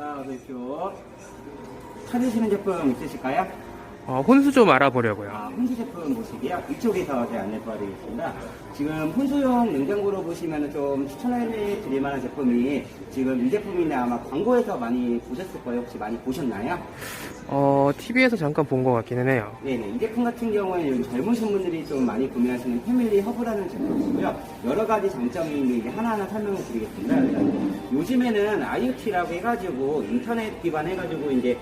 자, 오십시오. 찾으시는 제품 있으실까요? 어, 혼수 좀 알아보려고요. 아, 혼수 제품 보시기요. 이쪽에서 제가 안내 도와드리겠습니다. 지금 혼수용 냉장고로 보시면 좀 추천해 드릴 만한 제품이 지금 이 제품인데 아마 광고에서 많이 보셨을 거예요. 혹시 많이 보셨나요? 어, TV에서 잠깐 본 것 같기는 해요. 네네. 이 제품 같은 경우에는 젊으신 분들이 좀 많이 구매하시는 패밀리 허브라는 제품이고요. 여러 가지 장점이 있는데 하나하나 설명을 드리겠습니다. 요즘에는 IoT라고 해가지고 인터넷 기반 해가지고 이제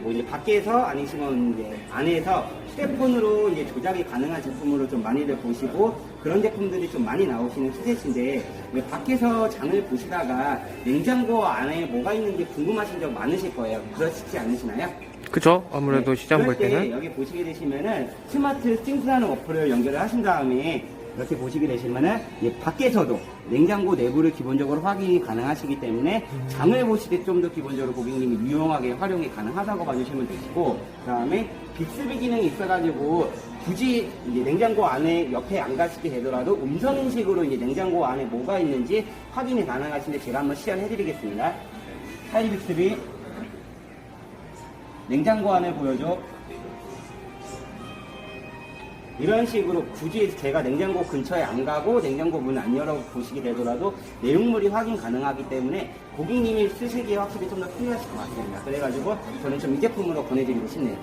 뭐 이제 밖에서 아니시면 이제 안에서 휴대폰으로 이제 조작이 가능한 제품으로 좀 많이들 보시고 그런 제품들이 좀 많이 나오시는 추세신데 왜 밖에서 장을 보시다가 냉장고 안에 뭐가 있는지 궁금하신 적 많으실 거예요. 그렇지 않으시나요? 그죠? 아무래도 네, 시장 볼 그럴 때 때는. 여기 보시게 되시면은 스마트 싱크라는 어플을 연결을 하신 다음에 이렇게 보시게 되시면은 이 밖에서도 냉장고 내부를 기본적으로 확인이 가능하시기 때문에 장을 보실 때 좀 더 기본적으로 고객님이 유용하게 활용이 가능하다고 봐주시면 되시고 그다음에 빅스비 기능이 있어가지고 굳이 이제 냉장고 안에 옆에 안 가시게 되더라도 음성 인식으로 이제 냉장고 안에 뭐가 있는지 확인이 가능하신데 제가 한번 시연해드리겠습니다. 하이 빅스비 냉장고 안을 보여줘. 이런 식으로 굳이 제가 냉장고 근처에 안 가고 냉장고 문 안 열어 보시게 되더라도 내용물이 확인 가능하기 때문에 고객님이 쓰시기에 확실히 좀 더 편리하실 것 같습니다. 그래가지고 저는 좀 이 제품으로 권해드리고 싶네요.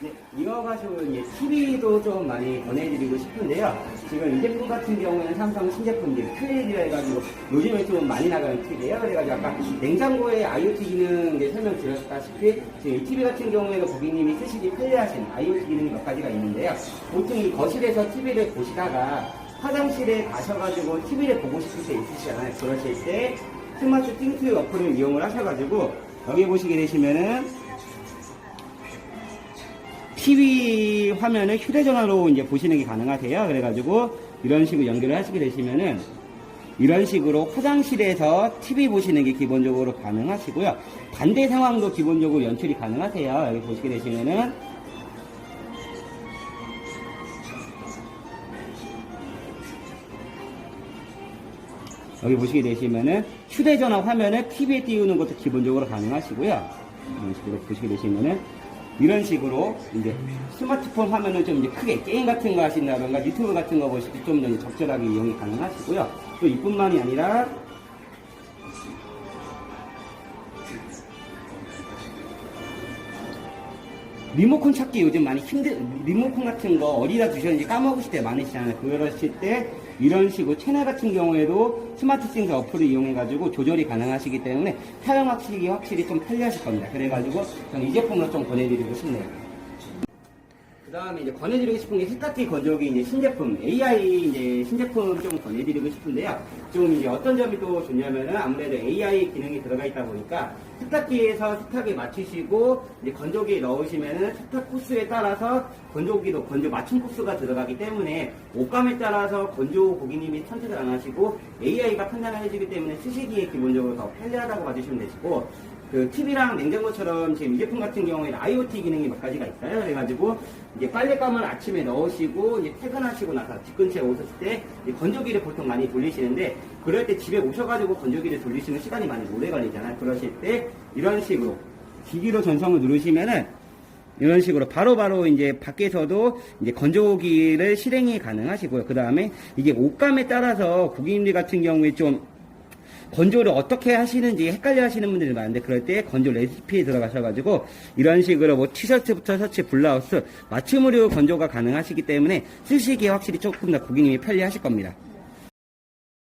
네, 이어 가지고 이제 TV도 좀 많이 권해드리고 싶은데요. 지금 이 제품 같은 경우에는 삼성 신제품들 QLED라 해가지고 요즘에 좀 많이 나가는 TV예요. 그래가지고 아까 냉장고에 IoT 기능 설명드렸다시피 지금 이 TV 같은 경우에는 고객님이 쓰시기 편리하신 IoT 기능이 몇 가지가 있는데요. 보통 이 거실에서 TV를 보시다가 화장실에 가셔가지고 TV를 보고 싶을 때 있으시잖아요. 그러실 때 스마트 띵트 어플을 이용을 하셔가지고 여기 보시게 되시면은 TV 화면을 휴대전화로 이제 보시는 게 가능하세요. 그래가지고 이런 식으로 연결을 하시게 되시면은 이런 식으로 화장실에서 TV 보시는 게 기본적으로 가능하시고요. 반대 상황도 기본적으로 연출이 가능하세요. 여기 보시게 되시면은 여기 보시게 되시면은 휴대전화 화면을 TV에 띄우는 것도 기본적으로 가능하시고요. 이런 식으로 보시게 되시면은 이런 식으로 이제 스마트폰 화면을 좀 이제 크게 게임 같은 거 하신다던가 유튜브 같은 거 보실 때좀더 적절하게 이용이 가능하시고요. 또 이뿐만이 아니라 리모컨 찾기 요즘 많이 힘들, 리모컨 같은 거 어디다 두셨는지 까먹으실 때 많으시잖아요. 그러실 때 이런 식으로 채널 같은 경우에도 스마트 싱크 어플을 이용해가지고 조절이 가능하시기 때문에 사용하시기 확실히 좀 편리하실 겁니다. 그래가지고 저는 이 제품으로 좀 권해드리고 싶네요. 그 다음에 이제 권해드리고 싶은 게 세탁기 건조기 이제 신제품, AI 이제 신제품 좀 권해드리고 싶은데요. 좀 이제 어떤 점이 또 좋냐면은 아무래도 AI 기능이 들어가 있다 보니까 세탁기에서 세탁에 맞추시고 이제 건조기에 넣으시면은 세탁 코스에 따라서 건조기도 건조 맞춤 코스가 들어가기 때문에 옷감에 따라서 건조 고객님이 선택을 안 하시고 AI가 판단을 해주기 때문에 쓰시기에 기본적으로 더 편리하다고 봐주시면 되시고 그 TV랑 냉장고처럼 지금 이 제품 같은 경우에는 IoT 기능이 몇 가지가 있어요. 그래가지고 이제 빨래감을 아침에 넣으시고 이제 퇴근하시고 나서 집 근처에 오셨을 때 건조기를 보통 많이 돌리시는데 그럴 때 집에 오셔가지고 건조기를 돌리시는 시간이 많이 오래 걸리잖아요. 그러실 때 이런 식으로 기기로 전송을 누르시면은 이런 식으로 바로바로 이제 밖에서도 이제 건조기를 실행이 가능하시고요. 그 다음에 이게 옷감에 따라서 고객님들 같은 경우에 좀 건조를 어떻게 하시는지 헷갈려 하시는 분들이 많은데 그럴 때 건조 레시피에 들어가셔가지고 이런 식으로 뭐 티셔츠부터 셔츠, 블라우스 맞춤으로 건조가 가능하시기 때문에 쓰시기에 확실히 조금 더 고객님이 편리하실 겁니다.